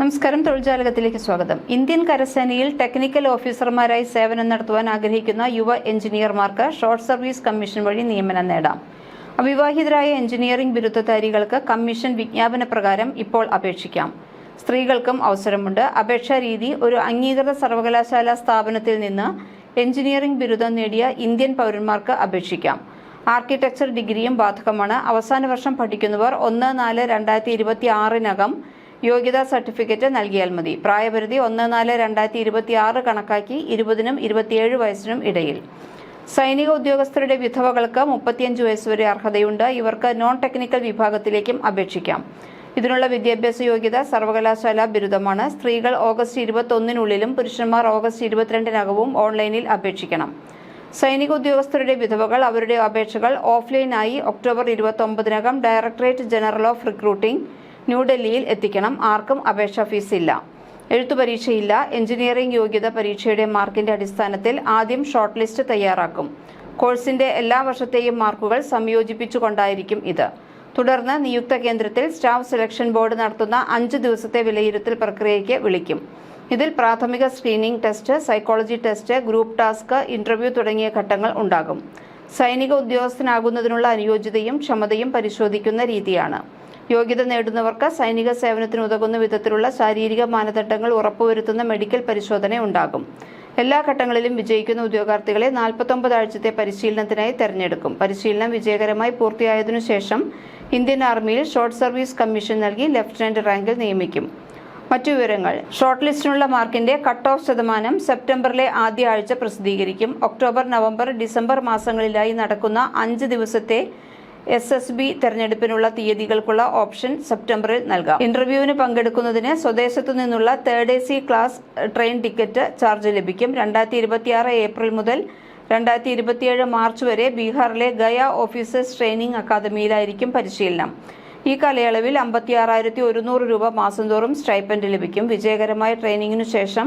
നമസ്കാരം. തൊഴിൽജാലകത്തിലേക്ക് സ്വാഗതം. Indian കരസേനയിൽ technical ഓഫീസർമാരായി സേവനം നടത്തുവാൻ ആഗ്രഹിക്കുന്ന യുവ എഞ്ചിനീയർമാർക്ക് ഷോർട്ട് സർവീസ് കമ്മീഷൻ വഴി നിയമനം നേടാം. അവിവാഹിതരായ എഞ്ചിനീയറിംഗ് ബിരുദധാരികൾക്ക് കമ്മീഷൻ വിജ്ഞാപന പ്രകാരം ഇപ്പോൾ അപേക്ഷിക്കാം. സ്ത്രീകൾക്കും അവസരമുണ്ട്. അപേക്ഷാ രീതി ഒരു അംഗീകൃത സർവകലാശാല സ്ഥാപനത്തിൽ നിന്ന് എഞ്ചിനീയറിംഗ് ബിരുദം നേടിയ ഇന്ത്യൻ പൗരന്മാർക്ക് അപേക്ഷിക്കാം. ആർക്കിടെക്ചർ ഡിഗ്രിയും ബാധകമാണ്. അവസാന വർഷം പഠിക്കുന്നവർ ഒന്ന് നാല് രണ്ടായിരത്തി ഇരുപത്തി ആറിനകം യോഗ്യതാ സർട്ടിഫിക്കറ്റ് നൽകിയാൽ മതി. പ്രായപരിധി ഒന്ന് നാല് രണ്ടായിരത്തി ഇരുപത്തി ആറ് കണക്കാക്കി ഇരുപതിനും ഇരുപത്തിയേഴ് വയസ്സിനും ഇടയിൽ. സൈനിക ഉദ്യോഗസ്ഥരുടെ വിധവകൾക്ക് മുപ്പത്തിയഞ്ച് വയസ്സുവരെ അർഹതയുണ്ട്. ഇവർക്ക് നോൺ ടെക്നിക്കൽ വിഭാഗത്തിലേക്കും അപേക്ഷിക്കാം. ഇതിനുള്ള വിദ്യാഭ്യാസ യോഗ്യത സർവകലാശാല ബിരുദമാണ്. സ്ത്രീകൾ ഓഗസ്റ്റ് ഇരുപത്തൊന്നിനുള്ളിലും പുരുഷന്മാർ ഓഗസ്റ്റ് ഇരുപത്തിരണ്ടിനകവും ഓൺലൈനിൽ അപേക്ഷിക്കണം. സൈനിക ഉദ്യോഗസ്ഥരുടെ വിധവകൾ അവരുടെ അപേക്ഷകൾ ഓഫ്ലൈനായി ഒക്ടോബർ ഇരുപത്തൊമ്പതിനകം ഡയറക്ടറേറ്റ് ജനറൽ ഓഫ് റിക്രൂട്ടിംഗ് ന്യൂഡൽഹിയിൽ എത്തിക്കണം. ആർക്കും അപേക്ഷാ ഫീസ് ഇല്ല എഴുത്തു പരീക്ഷയില്ല. എഞ്ചിനീയറിംഗ് യോഗ്യത പരീക്ഷയുടെ മാർക്കിന്റെ അടിസ്ഥാനത്തിൽ ആദ്യം ഷോർട്ട് ലിസ്റ്റ് തയ്യാറാക്കും. കോഴ്സിന്റെ എല്ലാ വർഷത്തെയും മാർക്കുകൾ സംയോജിപ്പിച്ചുകൊണ്ടായിരിക്കും ഇത്. തുടർന്ന് നിയുക്ത കേന്ദ്രത്തിൽ സ്റ്റാഫ് സെലക്ഷൻ ബോർഡ് നടത്തുന്ന അഞ്ച് ദിവസത്തെ വിലയിരുത്തൽ പ്രക്രിയയ്ക്ക് വിളിക്കും. ഇതിൽ പ്രാഥമിക screening test psychology test group task interview തുടങ്ങിയ ഘട്ടങ്ങൾ ഉണ്ടാകും. സൈനിക ഉദ്യോഗസ്ഥനാകുന്നതിനുള്ള അനുയോജ്യതയും ക്ഷമതയും പരിശോധിക്കുന്ന രീതിയാണ്. യോഗ്യത നേടുന്നവർക്ക് സൈനിക സേവനത്തിന് ഉതകുന്ന വിധത്തിലുള്ള ശാരീരിക മാനദണ്ഡങ്ങൾ ഉറപ്പുവരുത്തുന്ന മെഡിക്കൽ പരിശോധന ഉണ്ടാകും. എല്ലാ ഘട്ടങ്ങളിലും വിജയിക്കുന്ന ഉദ്യോഗാർത്ഥികളെ നാൽപ്പത്തൊമ്പത് ആഴ്ചത്തെ പരിശീലനത്തിനായി തെരഞ്ഞെടുക്കും. പരിശീലനം വിജയകരമായി പൂർത്തിയായതിനു ശേഷം ഇന്ത്യൻ ആർമിയിൽ ഷോർട്ട് സർവീസ് കമ്മീഷൻ നൽകി ലഫ്റ്റനന്റ് റാങ്കിൽ നിയമിക്കും. മറ്റു വിവരങ്ങൾ. ഷോർട്ട് ലിസ്റ്റിനുള്ള മാർക്കിന്റെ കട്ട് ഓഫ് ശതമാനം സെപ്റ്റംബറിലെ ആദ്യ ആഴ്ച പ്രസിദ്ധീകരിക്കും. ഒക്ടോബർ നവംബർ ഡിസംബർ മാസങ്ങളിലായി നടക്കുന്ന അഞ്ച് ദിവസത്തെ എസ് എസ് ബി തെരഞ്ഞെടുപ്പിനുള്ള തീയതികൾക്കുള്ള ഓപ്ഷൻ സെപ്റ്റംബറിൽ നൽകാം. ഇന്റർവ്യൂവിന് പങ്കെടുക്കുന്നതിന് സ്വദേശത്തു നിന്നുള്ള third A C class train ticket charge ലഭിക്കും. രണ്ടായിരത്തി ഇരുപത്തിയാറ് ഏപ്രിൽ മുതൽ രണ്ടായിരത്തി ഇരുപത്തിയേഴ് മാർച്ച് വരെ ബീഹാറിലെ ഗയ ഓഫീസേഴ്സ് ട്രെയിനിംഗ് അക്കാദമിയിലായിരിക്കും പരിശീലനം. ഈ കാലയളവിൽ അമ്പത്തി ആറായിരത്തി ഒരുന്നൂറ് രൂപ മാസം തോറും സ്റ്റൈപ്പൻഡ് ലഭിക്കും. വിജയകരമായ ട്രെയിനിങ്ങിനു ശേഷം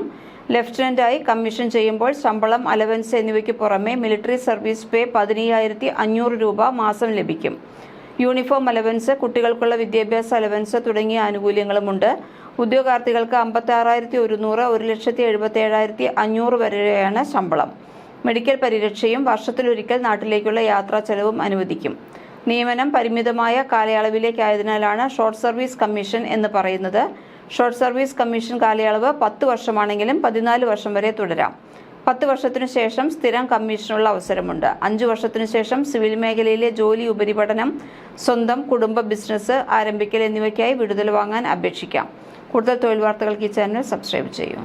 ലഫ്റ്റനന്റായി കമ്മീഷൻ ചെയ്യുമ്പോൾ ശമ്പളം അലവൻസ് എന്നിവയ്ക്ക് പുറമെ മിലിറ്ററി സർവീസ് പേ പതിനയ്യായിരത്തി അഞ്ഞൂറ് രൂപ മാസം ലഭിക്കും. യൂണിഫോം അലവൻസ് കുട്ടികൾക്കുള്ള വിദ്യാഭ്യാസ അലവൻസ് തുടങ്ങിയ ആനുകൂല്യങ്ങളുമുണ്ട്. ഉദ്യോഗാർത്ഥികൾക്ക് അമ്പത്തി ആറായിരത്തി ഒരുന്നൂറ് ഒരു ലക്ഷത്തി എഴുപത്തി ഏഴായിരത്തി അഞ്ഞൂറ് വരെയാണ് ശമ്പളം. മെഡിക്കൽ പരിരക്ഷയും വർഷത്തിലൊരിക്കൽ നാട്ടിലേക്കുള്ള യാത്രാ ചെലവും അനുവദിക്കും. നിയമനം പരിമിതമായ കാലയളവിലേക്കായതിനാലാണ് ഷോർട്ട് സർവീസ് കമ്മീഷൻ എന്ന് പറയുന്നത്. ഷോർട്ട് സർവീസ് കമ്മീഷൻ കാലയളവ് പത്ത് വർഷമാണെങ്കിലും പതിനാല് വർഷം വരെ തുടരാം. പത്ത് വർഷത്തിനു ശേഷം സ്ഥിരം കമ്മീഷനുള്ള അവസരമുണ്ട്. അഞ്ചു വർഷത്തിനു ശേഷം സിവിൽ മേഖലയിലെ ജോലി ഉപരിപഠനം സ്വന്തം കുടുംബ ബിസിനസ് ആരംഭിക്കൽ എന്നിവയ്ക്കായി വിടുതൽ വാങ്ങാൻ അപേക്ഷിക്കാം. കൂടുതൽ തൊഴിൽ വാർത്തകൾക്ക് ഈ ചാനൽ സബ്സ്ക്രൈബ് ചെയ്യൂ.